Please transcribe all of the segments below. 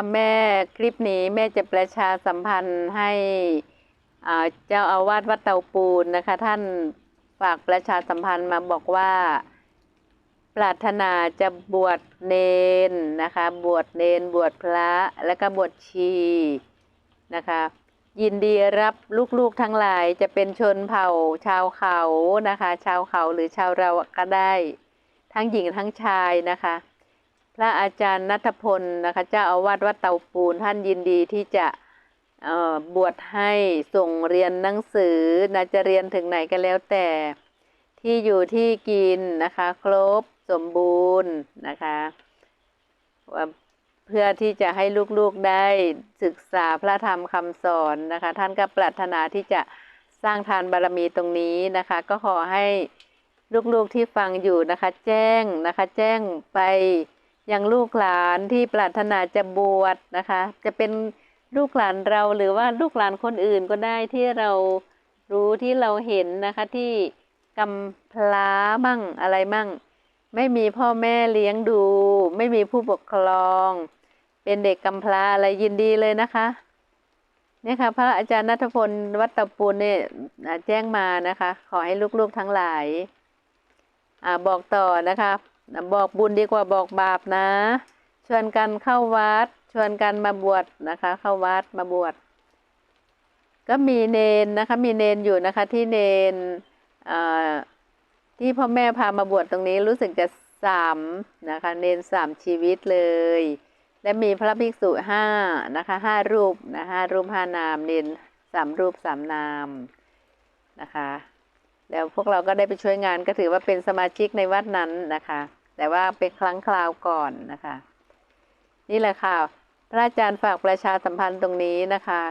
ค่ะแม่คลิปนี้แม่จะประชาสัมพันธ์ให้เจ้าอาวาสวัดเตาปูนนะคะ ท่านฝากประชาสัมพันธ์มาบอกว่า ปรารถนาจะบวชเนนนะคะ บวชเนนบวชพระและก็บวชชีนะคะ ยินดีรับลูกๆทั้งหลายจะเป็นชนเผ่าชาวเขานะคะ ชาวเขาหรือชาวเราก็ได้ ทั้งหญิงทั้งชายนะคะ พระอาจารย์นัทพลนะคะเจ้าอาวาสวัดเตาปูนท่านยินดีที่จะบวชให้ส่งเรียนหนังสือนะจะเรียนถึงไหนก็แล้วแต่ ที่อยู่ที่กินนะคะ ครบสมบูรณ์นะคะเพื่อที่จะให้ลูกๆได้ศึกษาพระธรรมคำสอนนะคะ ท่านก็ปรารถนาที่จะสร้างทานบารมีตรงนี้นะคะ ก็ขอให้ลูกๆที่ฟังอยู่นะคะ แจ้งนะคะ แจ้งไป อยังลูกหลานที่ปรารถนาจะบวชนะคะ จะเป็นลูกหลานเราหรือว่าลูกหลานคนอื่นก็ได้ที่เรารู้ที่เราเห็นนะคะที่กำพร้ามั่งอะไรมั่งไม่มีพ่อแม่เลี้ยงดู ไม่มีผู้ปกครอง เป็นเด็กกำพร้าอะไรยินดีเลยนะคะเนี่ยค่ะ พระอาจารย์นัทพลวัดตปูนเนี่ยแจ้งมานะคะ ขอให้ลูกๆทั้งหลายอบอกต่อนะคะ บอกบุญดีกว่าบอกบาปนะ ชวนกันเข้าวัด ชวนกันมาบวชนะคะ เข้าวัดมาบวชก็มีเนนนะคะ มีเนนอยู่นะคะ ที่เนนที่พ่อแม่พามาบวชตรงนี้รู้สึกจะสามนะคะ เนนสามชีวิตเลย และมีพระภิกษุห้านะคะห้ารูปนะห้ารูปห้านามเนนสามรูปสามนามนะคะ แล้วพวกเราก็ได้ไปช่วยงานก็ถือว่าเป็นสมาชิกในวัดนั้นนะคะ แต่ว่าเป็นครั้งคราวก่อนนะคะ นี่แหละค่ะ พระอาจารย์ฝากประชาสัมพันธ์ตรงนี้นะคะ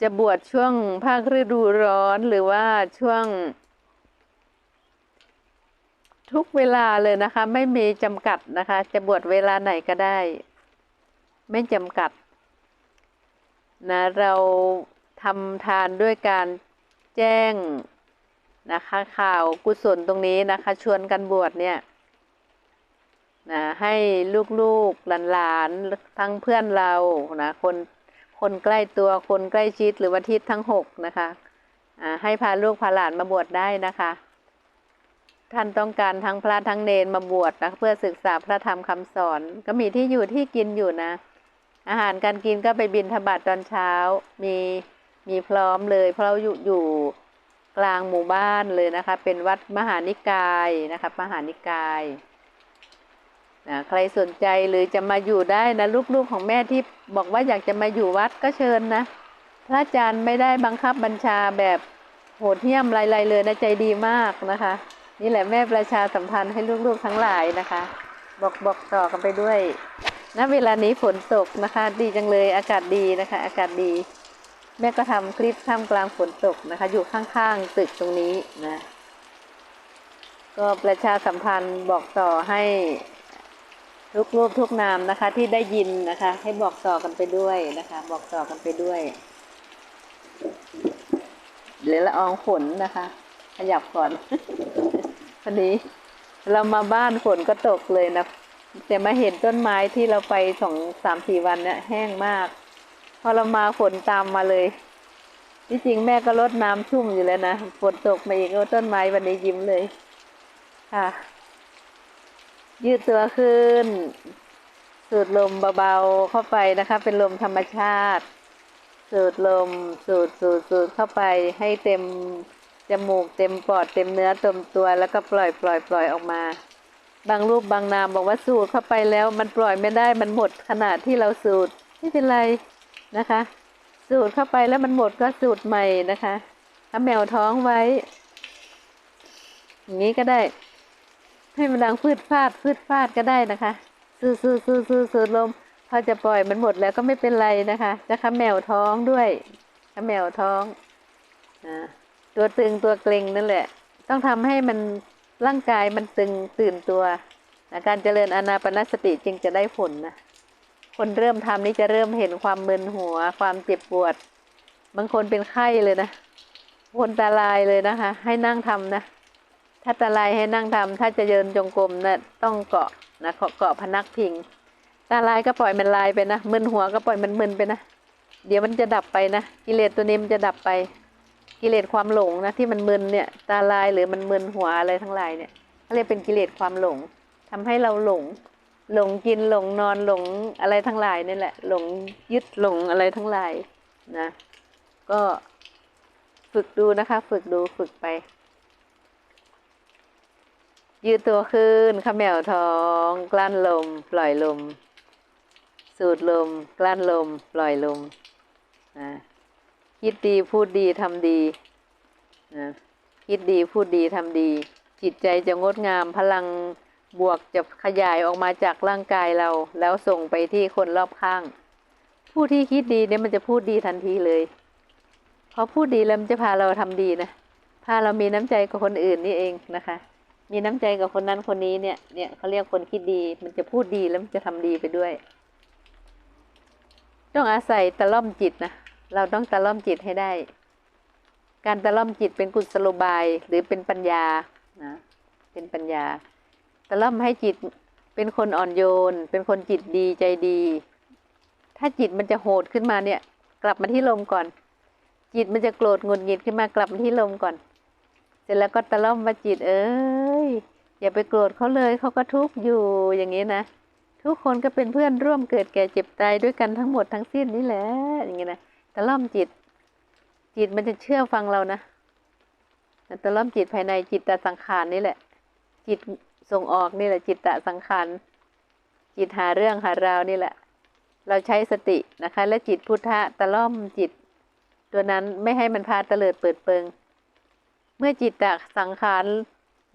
จะบวชช่วงภาคฤดูร้อนหรือว่าช่วง ทุกเวลาเลยนะคะ ไม่มีจำกัดนะคะ จะบวชเวลาไหนก็ได้ ไม่จำกัดนะเราทำทานด้วยการแจ้ง นะคะ ข่าวกุศลตรงนี้นะคะ ชวนกันบวชเนี่ยนะให้ลูกๆหลานๆทั้งเพื่อนเรานะคนคนใกล้ตัวคนใกล้ชิดหรือว่าทิศทั้งหกนะคะให้พาลูกพาหลานมาบวชได้นะคะ ท่านต้องการทั้งพระทั้งเนนมาบวชนะเพื่อศึกษาพระธรรมคำสอน ก็มีที่อยู่ที่กินอยู่นะ อาหารการกินก็ไปบินทบาทตอนเช้า มีมีพร้อมเลย เพราะเราอยู่อยู่ กลางหมู่บ้านเลยนะคะ เป็นวัดมหานิกายนะคะมหานิกายนะใครสนใจหรือจะมาอยู่ได้นะลูกๆของแม่ที่บอกว่าอยากจะมาอยู่วัดก็เชิญนะ พระอาจารย์ไม่ได้บังคับบัญชาแบบโหดเหี้ยมไรๆเลยนะใจดีมากนะคะ นี่แหละแม่ประชาสัมพันธ์ให้ลูกๆทั้งหลายนะคะ บอกบอกต่อกันไปด้วยณเวลานี้ฝนตกนะคะ ดีจังเลยอากาศดีนะคะ อากาศดี แม่ก็ทำคลิปท่ามกลางฝนตกนะคะ อยู่ข้างๆตึกตรงนี้นะ ก็ประชาสัมพันธ์บอกต่อให้ทุกรูปทุกนามนะคะ ที่ได้ยินนะคะ ให้บอกต่อกันไปด้วยนะคะ บอกต่อกันไปด้วยเหลือละอองฝนนะคะ ขยับก่อนพอดีเรามาบ้านฝนก็ตกเลยนะแต่มาเห็นต้นไม้ที่เราไปสองสามสี่วันเนี่ยแห้งมาก พอเรามาฝนตามมาเลย ที่จริงแม่ก็รดน้ำชุ่มอยู่แล้วนะฝนตกมาอีกต้นไม้วันนี้ยิ้มเลย ค่ะ ยืดตัวขึ้น สูดลมเบาๆเข้าไปนะคะ เป็นลมธรรมชาติ สูดลม สูดสูดสูดเข้าไปให้เต็มจมูกเต็มปอดเต็มเนื้อเต็มตัวแล้วก็ปล่อยปล่อยปล่อยออกมา บางรูปบางนามบอกว่าสูดเข้าไปแล้ว มันปล่อยไม่ได้มันหมดขนาดที่เราสูดไม่เป็นไร นะคะ สูดเข้าไปแล้วมันหมดก็สูดใหม่นะคะทำแมวท้องไว้ อย่างนี้ก็ได้ ให้มันดังพืดฟาดพืดฟาดก็ได้นะคะ สูดสูดสูดสูดสูดลม พอจะปล่อยมันหมดแล้วก็ไม่เป็นไรนะคะจะขมแมวท้องด้วยขมแมวท้องอตัวตึงตัวเกร็งนั่นแหละ ต้องทำให้มันร่างกายมันตึงตื่นตัวนะการเจริญอานาปนสติจึงจะได้ผลนะ คนเริ่มทำนี่จะเริ่มเห็นความมึนหัว ความเจ็บปวด บางคนเป็นไข้เลยนะ คนตาลายเลยนะคะ ให้นั่งทำนะ ถ้าตาลายให้นั่งทำถ้าจะเดินจงกรมนะต้องเกาะนะเกาะพนักพิง ตาลายก็ปล่อยมันลายไปนะ มึนหัวก็ปล่อยมันมึนไปนะ เดี๋ยวมันจะดับไปนะ กิเลสตัวนี้มันจะดับไป กิเลสความหลงนะที่มันมึนเนี่ย ตาลายหรือมันมึนหัวอะไรทั้งหลายเนี่ยเขาเรียกเป็นกิเลสความหลงทำให้เราหลง หลงกินหลงนอนหลงอะไรทั้งหลายนี่แหละ หลงยึดหลงอะไรทั้งหลายนะ ก็ฝึกดูนะคะ ฝึกดูฝึกไป ยืดตัวขึ้นขมแมวท้อง กลั้นลม ปล่อยลม สูดลม กลั้นลม ปล่อยลมนะคิดดีพูดดีทำดีนะคิดดีพูดดีทำดี จิตใจจะงดงามพลัง บวกจะขยายออกมาจากร่างกายเรา แล้วส่งไปที่คนรอบข้าง ผู้ที่คิดดีเนี่ยมันจะพูดดีทันทีเลยเพราะพูดดีแล้วมันจะพาเราทำดีนะพาเรามีน้ำใจกับคนอื่นนี่เองนะคะ มีน้ำใจกับคนนั้นคนนี้เนี่ยเนี่ยเขาเรียกคนคิดดี มันจะพูดดีแล้วมันจะทำดีไปด้วย ต้องอาศัยตะล่อมจิตนะเราต้องตะล่อมจิตให้ได้ การตะล่อมจิตเป็นกุศโลบายหรือเป็นปัญญานะเป็นปัญญา ตะล่อมให้จิตเป็นคนอ่อนโยน เป็นคนจิตดีใจดี ถ้าจิตมันจะโหดขึ้นมาเนี่ย กลับมาที่ลมก่อน จิตมันจะโกรธงุดหงิดขึ้นมากลับมาที่ลมก่อน เสร็จแล้วก็ตะล่อมว่าจิต เอ้ยอย่าไปโกรธเขาเลยเขาก็ทุกข์อยู่อย่างนี้นะทุกคนก็เป็นเพื่อนร่วมเกิดแก่เจ็บตายด้วยกันทั้งหมดทั้งสิ้นนี่แหละอย่างนี้นะตะล่อมจิต จิตมันจะเชื่อฟังเรานะตะล่อมจิตภายในจิตตสังขารนี่แหละ จิต ส่งออกนี่แหละจิตตะสังขารจิตหาเรื่องหาราวนี่แหละ เราใช้สตินะคะ และจิตพุทธะตะล่อมจิต ตัวนั้นไม่ให้มันพาเตลิดเปิดเปิง เมื่อจิตตะสังขาร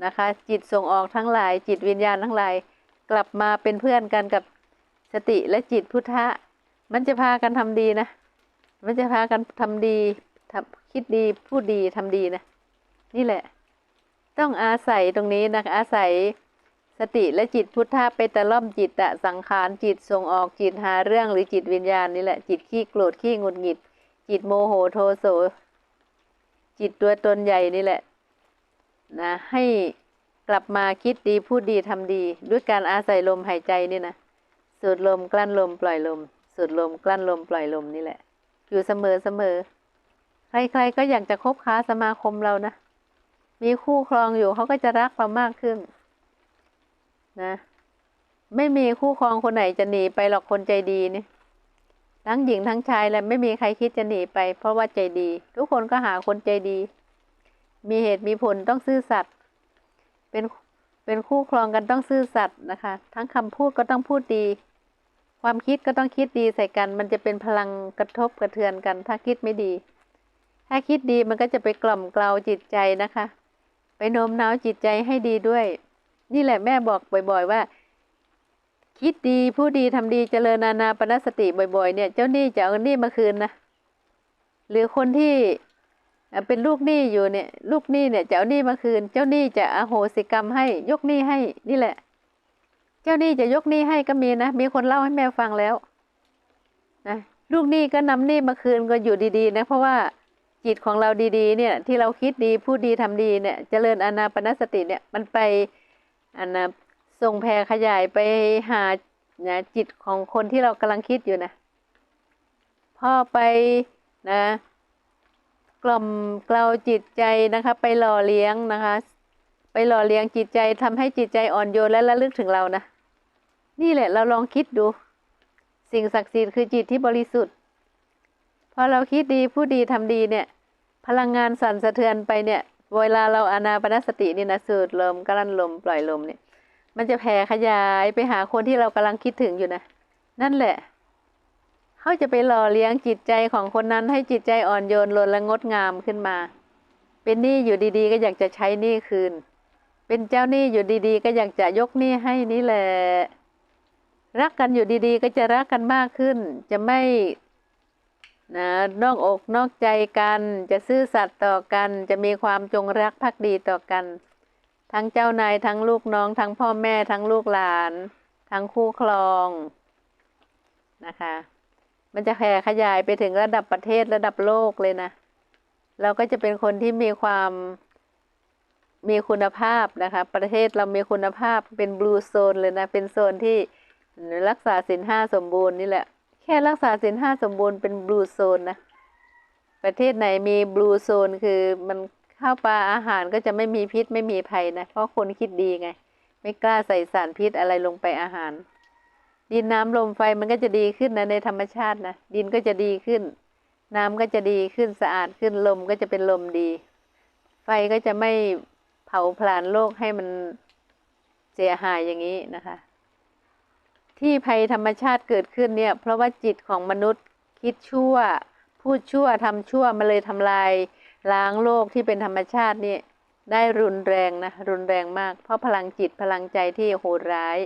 นะคะ จิตส่งออกทั้งหลาย จิตวิญญาณทั้งหลาย กลับมาเป็นเพื่อนกันกับสติและจิตพุทธะ มันจะพากันทำดีนะ มันจะพากันทำดีทำคิดดีพูดดีทำดีนะ นี่แหละ ต้องอาศัยตรงนี้นะคะอาศัยสติและจิตพุทธะไปตะล่อมจิตตะสังขารจิตส่งออกจิตหาเรื่องหรือจิตวิญญาณนี่แหละจิตขี้โกรธขี้หงุดหงิด จิตโมโหโทโส จิตตัวตนใหญ่นี่แหละนะให้กลับมาคิดดีพูดดีทำดี ด้วยการอาศัยลมหายใจนี่นะสูดลมกลั้นลมปล่อยลม สูดลมกลั้นลมปล่อยลมนี่แหละ อยู่เสมอเสมอใครๆก็อยากจะคบค้าสมาคมเรานะ มีคู่ครองอยู่เขาก็จะรักเรามากขึ้น นะ ไม่มีคู่ครองคนไหนจะหนีไปหรอกคนใจดีนี่ทั้งหญิงทั้งชายแหละไม่มีใครคิดจะหนีไป เพราะว่าใจดี ทุกคนก็หาคนใจดี มีเหตุมีผลต้องซื่อสัตย์เป็นเป็นคู่ครองกันต้องซื่อสัตย์นะคะ ทั้งคำพูดก็ต้องพูดดี ความคิดก็ต้องคิดดีใส่กัน มันจะเป็นพลังกระทบกระเทือนกัน ถ้าคิดไม่ดี ถ้าคิดดีมันก็จะไปกล่อมเกลาจิตใจนะคะ ไปโน้มน้าวจิตใจให้ดีด้วย นี่แหละแม่บอกบ่อย ๆ ว่า คิดดีผู้ดีทำดีเจริญนานาปนสติบ่อยๆ เนี่ย เจ้าหนี้จะเอาหนี้มาคืนนะหรือคนที่เป็นลูกหนี้อยู่เนี่ย ลูกหนี้เนี่ยจะเอาหนี้มาคืน เจ้าหนี้จะอโหสิกรรมให้ยกหนี้ให้นี่แหละ เจ้าหนี้จะยกหนี้ให้ก็มีนะมีคนเล่าให้แม่ฟังแล้วนะลูกหนี้ก็นำหนี้มาคืนก็อยู่ดีๆ นะ เพราะว่า จิตของเราดีๆเนี่ยที่เราคิดดีพูดดีทำดีเนี่ยเจริญอานาปนสติเนี่ยมันไปอันนะส่งแผ่ขยายไปหานะจิตของคนที่เรากำลังคิดอยู่นะพ่อไปนะกล่อมเกลาจิตใจนะคะ ไปหล่อเลี้ยงนะคะ ไปหล่อเลี้ยงจิตใจทำให้จิตใจอ่อนโยนและระลึกถึงเรานะนี่แหละเราลองคิดดู สิ่งศักดิ์สิทธิ์คือจิตที่บริสุทธิ์พอเราคิดดีพูดดีทำดีเนี่ย พลังงานสั่นสะเทือนไปเนี่ย เวลาเราอานาปนสตินี่นะสูดลมกลั้นลม ปล่อยลมเนี่ย มันจะแผ่ขยายไปหาคนที่เรากำลังคิดถึงอยู่นะ นั่นแหละ เขาจะไปหล่อเลี้ยงจิตใจของคนนั้นให้จิตใจอ่อนโยนลนและงดงามขึ้นมา เป็นหนี้อยู่ดีๆ ก็อยากจะใช้หนี้คืน เป็นเจ้าหนี้อยู่ดีๆ ก็อยากจะยกหนี้ให้นี่แหละ รักกันอยู่ดีๆ ก็จะรักกันมากขึ้น จะไม่ นะนอกอกนอกใจกัน จะซื่อสัตย์ต่อกัน จะมีความจงรักภักดีต่อกัน ทั้งเจ้านายทั้งลูกน้อง ทั้งพ่อแม่ทั้งลูกหลาน ทั้งคู่ครองนะคะ มันจะแผ่ขยายไปถึงระดับประเทศระดับโลกเลยนะ เราก็จะเป็นคนที่มีความมีคุณภาพนะคะ ประเทศเรามีคุณภาพเป็นบลูโซนเลยนะ เป็นโซนที่รักษาศีลห้าสมบูรณ์นี่แหละ ค่รักษาศีลห้าสมบูรณ์เป็นบลูโซนนะ ประเทศไหนมีบลูโซนคือมันข้าวปลาอาหารก็จะไม่มีพิษไม่มีภัยนะ เพราะคนคิดดีไง ไม่กล้าใส่สารพิษอะไรลงไปอาหาร ดินน้ำลมไฟมันก็จะดีขึ้นนะในธรรมชาตินะ ดินก็จะดีขึ้น น้ำก็จะดีขึ้นสะอาดขึ้นลมก็จะเป็นลมดี ไฟก็จะไม่เผาผลาญโลกให้มันเสียหายอย่างนี้นะคะ ที่ภัยธรรมชาติเกิดขึ้นเนี่ย เพราะว่าจิตของมนุษย์คิดชั่ว พูดชั่วทำชั่วมาเลยทำลายล้างโลกที่เป็นธรรมชาตินี่ได้รุนแรงนะ รุนแรงมาก เพราะพลังจิตพลังใจที่โหดร้าย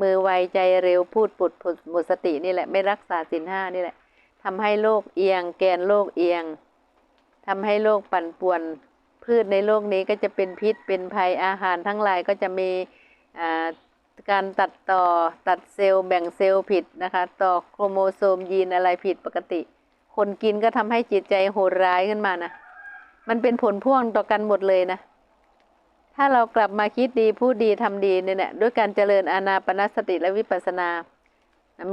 มือไวใจเร็วพูดปุดผุดหมดสตินี่แหละไม่รักษาศีลห้านี่แหละทำให้โลกเอียง แกนโลกเอียงทำให้โลกปั่นป่วน พืชในโลกนี้ก็จะเป็นพิษเป็นภัยอาหารทั้งหลายก็จะมีอ่า การตัดต่อตัดเซลล์แบ่งเซลล์ผิดนะคะ ต่อโครโมโซมยีนอะไรผิดปกติ คนกินก็ทำให้จิตใจโหดร้ายขึ้นมานะ มันเป็นผลพ่วงต่อกันหมดเลยนะ ถ้าเรากลับมาคิดดีพูดดีทำดีเนี่ยนะด้วยการเจริญอานาปนสติและวิปัสสนา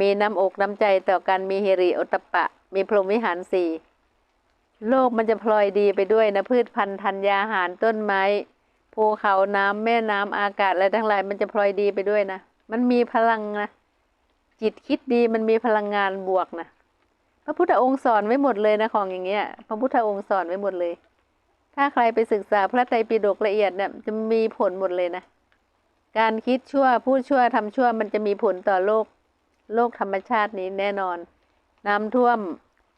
มีน้ำอกน้ำใจต่อกันมีเฮริโอตตปปะ มีพรหมวิหารสี่โลกมันจะพลอยดีไปด้วยนะพืชพันธุ์ธัญญาหารต้นไม้ ภูเขาน้ำแม่น้ำอากาศอะไรทั้งหลายมันจะพลอยดีไปด้วยนะ มันมีพลังนะ จิตคิดดีมันมีพลังงานบวกนะ พระพุทธองค์สอนไว้หมดเลยนะของอย่างเงี้ย พระพุทธองค์สอนไว้หมดเลย ถ้าใครไปศึกษาพระไตรปิฎกละเอียดเนี่ยจะมีผลหมดเลยนะ การคิดชั่วพูดชั่วทำชั่วมันจะมีผลต่อโลก โลกธรรมชาตินี้แน่นอน น้ำท่วม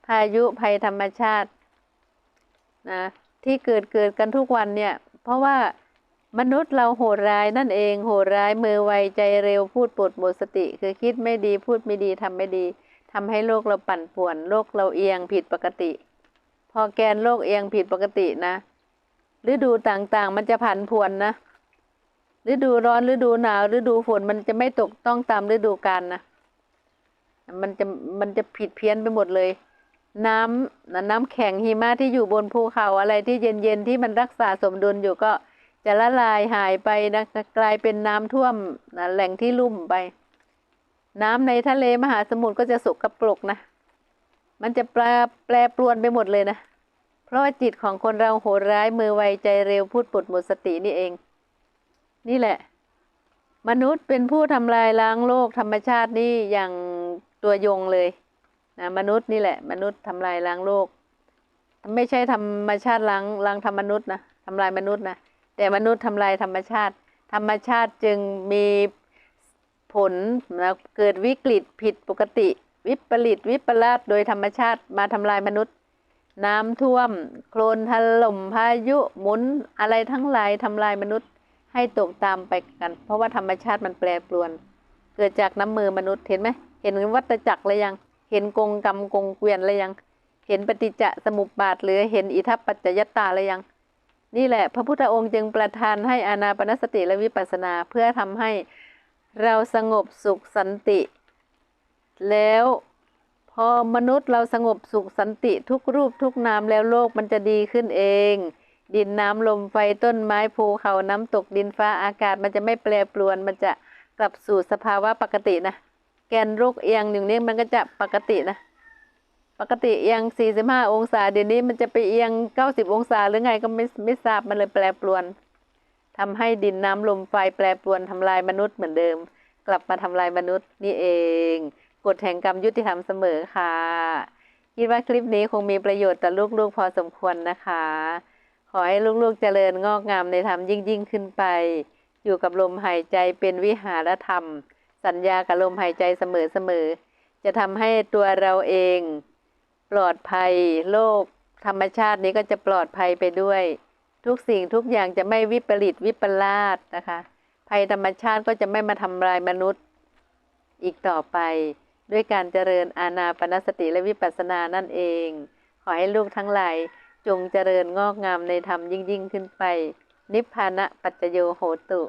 พายุภัยธรรมชาตินะที่เกิดเกิดกันทุกวันเนี่ย เพราะว่า มนุษย์เราโหดร้ายนั่นเอง โหดร้ายมือไวใจเร็วพูดปดหมดสติ คือคิดไม่ดีพูดไม่ดีทำไม่ดี ทำให้โลกเราปั่นป่วนโลกเราเอียงผิดปกติ พอแกนโลกเอียงผิดปกตินะฤดูต่างๆ มันจะผันผวนนะฤดูร้อนฤดูหนาวฤดูฝนมันจะไม่ตกต้องตามฤดูกาลนะมันจะมันจะผิดเพี้ยนไปหมดเลย น้ำน้ำแข็งหิมะที่อยู่บนภูเขาอะไรที่เย็นๆที่มันรักษาสมดุลอยู่ก็ จะละลายหายไปนะกลายเป็นน้ำท่วมนะแหล่งที่ลุ่มไป น้ำในทะเลมหาสมุทรก็จะสกปรกนะ มันจะแปรแปรปรวนไปหมดเลยนะ เพราะว่าจิตของคนเราโหดร้ายมือไวใจเร็วพูดปดหมดสตินี่เอง นี่แหละ มนุษย์เป็นผู้ทำลายล้างโลกธรรมชาตินี่อย่างตัวยงเลยนะมนุษย์นี่แหละ มนุษย์ทำลายล้างโลก ไม่ใช่ธรรมชาติล้างล้างธรรมมนุษย์นะทำลายมนุษย์นะ แต่มนุษย์ทำลายธรรมชาติ ธรรมชาติจึงมีผลนะเกิดวิกฤตผิดปกติ วิปริตวิปลาสโดยธรรมชาติมาทำลายมนุษย์ น้ำท่วม โคลนถล่มพายุหมุนอะไรทั้งหลายทำลายมนุษย์ให้ตกตามไปกัน เพราะว่าธรรมชาติมันแปรปรวน เกิดจากน้ำมือมนุษย์เห็นไหมเห็นวัฏจักรเลยยัง เห็นกงกรรมกงเกวียนเลยยัง เห็นปฏิจจสมุปบาทหรือเห็นอิทัปปัจจยตาเลยยัง นี่แหละ พระพุทธองค์จึงประทานให้อานาปนสติและวิปัสสนาเพื่อทำให้เราสงบสุขสันติ แล้วพอมนุษย์เราสงบสุขสันติทุกรูปทุกนามแล้วโลกมันจะดีขึ้นเอง ดินน้ำลมไฟต้นไม้ภูเขาน้ำตกดินฟ้าอากาศมันจะไม่แปรปรวน มันจะกลับสู่สภาวะปกตินะ แกนโลกเอียงหนึ่งนี้มันก็จะปกตินะ กติเอียง 45 องศา เดี๋ยวนี้มันจะไปเอียง 90 องศาหรือไงก็ไม่ไม่ทราบมันเลยแปรปรวนทำให้ดินน้ำลมไฟแปรปรวนทำลายมนุษย์เหมือนเดิม กลับมาทำลายมนุษย์นี่เอง กฎแห่งกรรมยุติธรรมเสมอค่ะ คิดว่าคลิปนี้คงมีประโยชน์ต่อลูกๆ พอสมควรนะคะ ขอให้ลูกๆเจริญงอกงามในธรรมยิ่งยิ่งขึ้นไป อยู่กับลมหายใจเป็นวิหารธรรม สัญญากับลมหายใจเสมอๆจะทำให้ตัวเราเอง ปลอดภัย โลก ธรรมชาตินี้ก็จะปลอดภัยไปด้วย ทุกสิ่งทุกอย่างจะไม่วิปริตวิปลาสนะคะ ภัยธรรมชาติก็จะไม่มาทำลายมนุษย์ อีกต่อไป ด้วยการเจริญอาณาปณสติและวิปัสสนานั่นเอง ขอให้ลูกทั้งหลายจงเจริญงอกงามในธรรมยิ่งยิ่งขึ้นไป นิพพานะปัจจโยโหตุ